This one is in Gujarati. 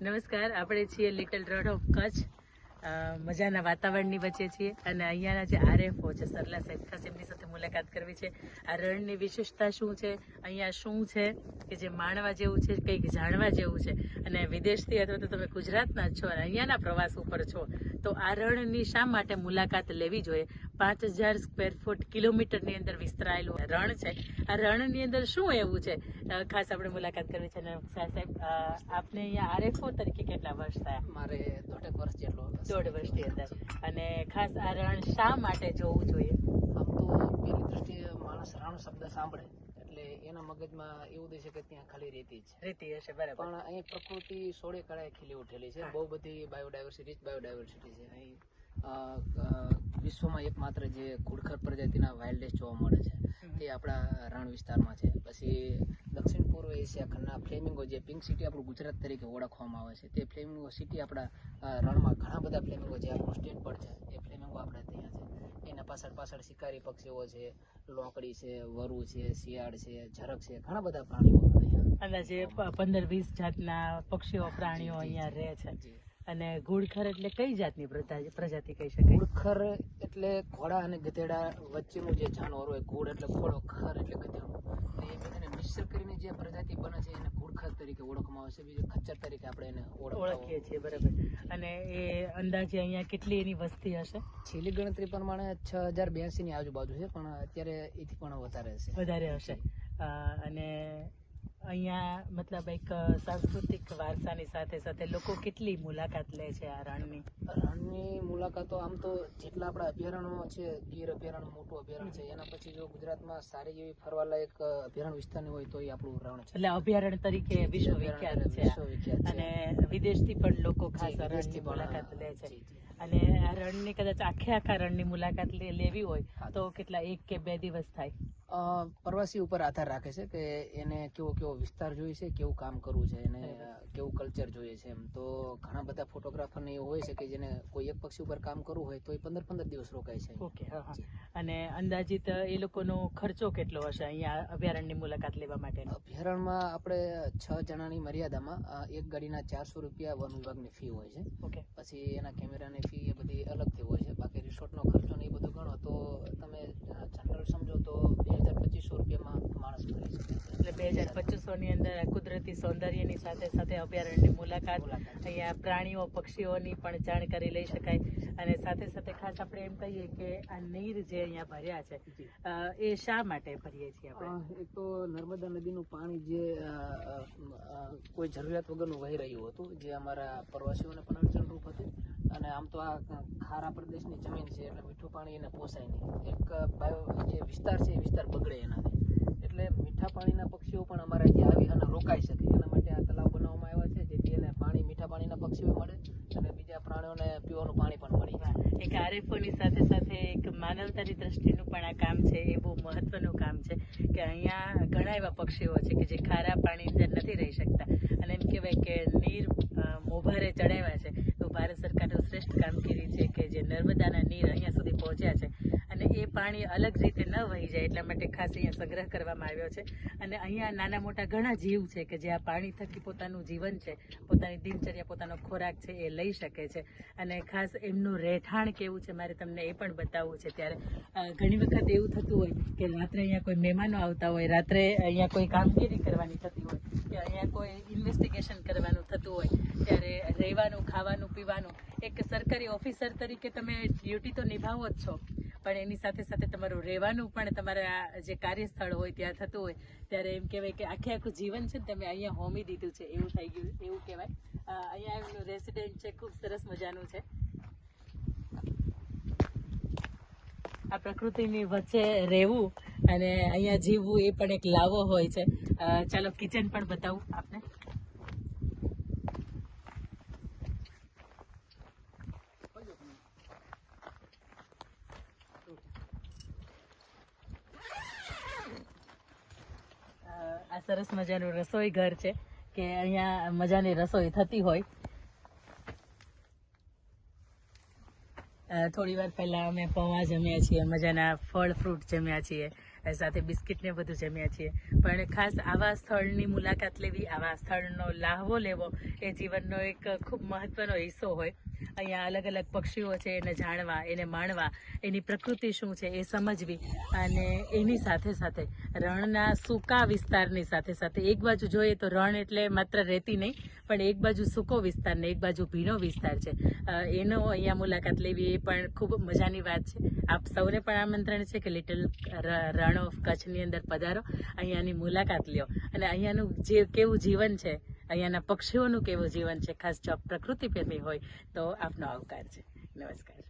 નમસ્કાર આપણે છીએ લિટલ રોડ ઓફ કચ્છ. મજાના વાતાવરણની વચ્ચે છીએ અને અહીંયાના જે આરએફઓ છે, સરલા સાહેબ ખાસ એમની સાથે મુલાકાત કરવી છે. આ રણની વિશેષતા શું છે? અહીંયા શું છે? કે જે માણવા જેવું છે, કંઈક જાણવા જેવું છે. અને વિદેશથી અથવા તો તમે ગુજરાતના જ છો અને અહીંયાના પ્રવાસ ઉપર છો, તો આ રણની શા માટે મુલાકાત લેવી જોઈએ? પાંચ હજાર સ્ક્વેર ફૂટ કિલોમીટરની અંદર વિસ્તરાયેલું રણ છે. આ રણની અંદર શું એવું છે? ખાસ આપણે મુલાકાત કરવી છે. અને સાહેબ આપને અહીંયા આરએફઓ તરીકે કેટલા વર્ષ થયા? મારે દોઢેક વર્ષ જેટલો દોઢ વર્ષની અંદર અને ખાસ આ રણ શા માટે જોવું જોઈએ? આમ તો પેલી દ્રષ્ટિએ માણસ રણ શબ્દ સાંભળે એટલે એના મગજમાં એવું દેશે કે ત્યાં ખાલી રેતી જ છે. રેતી હશે બરાબર. પણ અહીં પ્રકૃતિ સોળે કળાએ ખીલી ઉઠેલી છે. બહુ બધી બાયોડાયવર્સિટી બાયોડાયવર્સિટી છે. અહીં વિશ્વમાં એકમાત્ર જે ઘુડખર પ્રજાતિના વાઇલ્ડ જોવા મળે છે. તે આપણા રણ વિસ્તારમાં છે. પછી દક્ષિણ પૂર્વ એશિયા ખંડના ફ્લેમિંગો જે પિંક સિટી આપણું ગુજરાત તરીકે ઓળખવામાં આવે છે તે ફ્લેમિંગો સિટી આપણા રણમાં ઘણા બધા ફ્લેમિંગો જે આપણું સ્ટેટ પર છે એ ફ્લેમિંગો આપણે ત્યાં છે. એના પાછળ પાછળ શિકારી પક્ષીઓ છે લોકડી છે વરુ છે શિયાળ છે ઝરક છે ઘણા બધા પ્રાણીઓ અંદાજે પંદર વીસ જાતના પક્ષીઓ પ્રાણીઓ અહીંયા રહે છે. અને ઘુડખર એટલે કઈ જાતની પ્રજા- પ્રજાતિ કહી શકાય? ઘુડખર એટલે ઘોડા અને ગધેડા વચ્ચેનું જે જાનવર હોય ઘોડ એટલે ઘોડો ખર એટલે ગધેડું. એ બધાને મિશ્ર કરીને જે પ્રજાતિ બને છે એને ઘોડખર તરીકે ઓળખવામાં આવે છે બીજું ખચ્ચર તરીકે આપણે એને ઓળખીએ ઓળખીએ છીએ. બરાબર. અને એ અંદાજે અહીંયા કેટલી એની વસ્તી હશે? છેલ્લી ગણતરી પ્રમાણે છ હજાર બ્યાસી ની આજુબાજુ છે પણ અત્યારે એથી પણ વધારે હશે વધારે હશે. અને અહીંયા મતલબ એક સાંસ્કૃતિક વારસાની સાથે સાથે લોકો કેટલી મુલાકાત લે છે આ રણની? રણની મુલાકાતો આમ તો જેટલા આપણા અભયારણ્યો છે ગીર અભયારણ્ય મોટું અભયારણ્ય છે એના પછી જો ગુજરાતમાં સારી એવી ફરવાલાયક અભયારણ્ય વિસ્તારની હોય તો એ આપણું રણ છે. એટલે અભયારણ્ય તરીકે વિશ્વ વિખ્યાત છે. અને વિદેશથી પણ લોકો ખાસ રણની મુલાકાત લે છે. અને આ રણની કદાચ આખે આખા રણની મુલાકાત લે- લેવી હોય તો કેટલા એક કે બે દિવસ થાય? પ્રવાસી ઉપર આધાર રાખે છે કે એને કેવો કેવો વિસ્તાર જોઈએ છે કેવું કામ કરવું છે એને કેવું કલ્ચર જોઈએ છે એમ. તો ઘણા બધા ફોટોગ્રાફરને એવું હોય છે કે જેને કોઈ એક પક્ષી ઉપર કામ કરવું હોય તો એ પંદર પંદર દિવસ રોકાય છે ઓકે હા અને અંદાજિત એ લોકોનો ખર્ચો કેટલો હશે અહીંયા અભયારણ્યની મુલાકાત લેવા માટે અભયારણ્યમાં આપણે છ જણાની મર્યાદામાં એક ગાડીના ચારસો રૂપિયા વન વિભાગની ફી હોય છે. ઓકે. પછી એના કેમેરાની ફી એ બધી અલગથી હોય છે બાકી રિસોર્ટનો ખર્ચો ને એ બધું ગણો તો તમે જનરલ સમજો તો બે હજાર પચીસો રૂપિયામાં માણસ મળી શકે છે એટલે બે હજાર અંદર કુદરતી સૌંદર્યની સાથે સાથે અભયારણ્યની મુલાકાત. અહીંયા પ્રાણીઓ પક્ષીઓની પણ જાણકારી લઈ શકાય. અને સાથે સાથે ખાસ આપણે એમ કહીએ કે આ નીર જે અહીંયા ભર્યા છે એ શા માટે ભરીએ છીએ આપણે? એક તો નર્મદા નદીનું પાણી જે કોઈ જરૂરિયાત વગરનું વહી રહ્યું હતું જે અમારા પ્રવાસીઓને પણ અડચણરૂપ હતું. અને આમ તો આ ખારા પ્રદેશની જમીન છે એટલે મીઠું પાણી એને પોસાય નહીં. એક જે વિસ્તાર છે એ વિસ્તાર બગડે એનાથી. એટલે મીઠા પાણીના પક્ષીઓ પણ અમારા ત્યાં આવી અને રોકાઈ શકે. એના માટે આ તલાવ બનાવવામાં આવ્યા છે, જેથી એને પાણી, મીઠા પાણીના પક્ષીઓ મળે અને બીજા પ્રાણીઓને પીવાનું પાણી પણ મળી. જાય એક આરએફઓની સાથે સાથે એક માનવતાની દ્રષ્ટિનું પણ આ કામ છે, એ બહુ મહત્વનું કામ છે કે અહીંયા ઘણા એવા પક્ષીઓ છે કે જે ખારા પાણી અંદર નથી રહી શકતા. અને એમ કહેવાય કે નીર મોભારે ચડાવ્યા છે. તો ભારત સરકારનું શ્રેષ્ઠ કામગીરી છે કે જે નર્મદાના નીર અહીંયા સુધી પહોંચ્યા છે. અને એ પાણી અલગ રીતે વહી જાય એટલા માટે ખાસ અહીંયા સંગ્રહ કરવામાં આવ્યો છે. અને અહીંયા નાના મોટા ઘણા જીવ છે કે જે આ પાણી થકી પોતાનું જીવન છે, પોતાની દિનચર્યા, પોતાનો ખોરાક છે એ લઈ શકે છે. અને ખાસ એમનું રહેઠાણ કેવું છે મારે તમને એ પણ બતાવવું છે. ત્યારે ઘણી વખત એવું થતું હોય કે રાત્રે અહીંયા કોઈ મહેમાનો આવતા હોય, રાત્રે અહીંયા કોઈ કામગીરી કરવાની થતી હોય, કે અહીંયા કોઈ ઇન્વેસ્ટિગેશન કરવાનું થતું હોય, ત્યારે રહેવાનું, ખાવાનું, પીવાનું, એક સરકારી ઓફિસર તરીકે તમે ડ્યુટી તો નિભાવો જ છો. પણ એની સાથે સાથે તમારું રહેવાનું પણ તમારા જે કાર્યસ્થળ હોય, ત્યાં થતું હોય, ત્યારે એમ કહેવાય કે આખે આખું જીવન છે ને તમે અહીંયા હોમી દીધું છે, એવું થઈ ગયું, એવું કહેવાય. અહીંયા એમનું રેસિડેન્ટ છે, ખૂબ સરસ મજાનું છે. આ પ્રકૃતિની વચ્ચે રહેવું અને અહીંયા જીવવું એ પણ એક લાવો હોય છે. ચાલો કિચન પણ બતાવું આપને અ, આ સરસ મજાનું રસોઈ ઘર છે કે અહીંયા મજાની રસોઈ થતી હોય. થોડી વાર પહેલા અમે પૌવા જમ્યા છીએ, મજાના ફળ ફ્રૂટ જમ્યા છીએ સાથે બિસ્કિટ ને બધું જમ્યા છીએ. પણ ખાસ આવા સ્થળની મુલાકાત લેવી, આવા સ્થળનો લાહવો લેવો, એ જીવનનો એક ખૂબ મહત્વનો હિસ્સો હોય. અહીંયા અલગ અલગ પક્ષીઓ છે, એને જાણવા, એને માણવા, એની પ્રકૃતિ શું છે એ સમજવી અને એની સાથે સાથે રણના સૂકા વિસ્તારની સાથે સાથે એક બાજુ જોઈએ તો રણ એટલે માત્ર રહેતી નહીં પણ એક બાજુ સૂકો વિસ્તાર ને એક બાજુ ભીનો વિસ્તાર છે. એનો અહીંયા મુલાકાત લેવી એ પણ ખૂબ મજાની વાત છે. આપ સૌને પણ આમંત્રણ છે કે લિટલ રણ ઓફ કચ્છની અંદર પધારો. અહીંયાની મુલાકાત લ્યો. અને અહીંયાનું જે કેવું જીવન છે, અહીંયાના પક્ષીઓનું કેવું જીવન છે, ખાસ જો પ્રકૃતિ પ્રેમી હોય તો આપનો આવકાર છે. નમસ્કાર.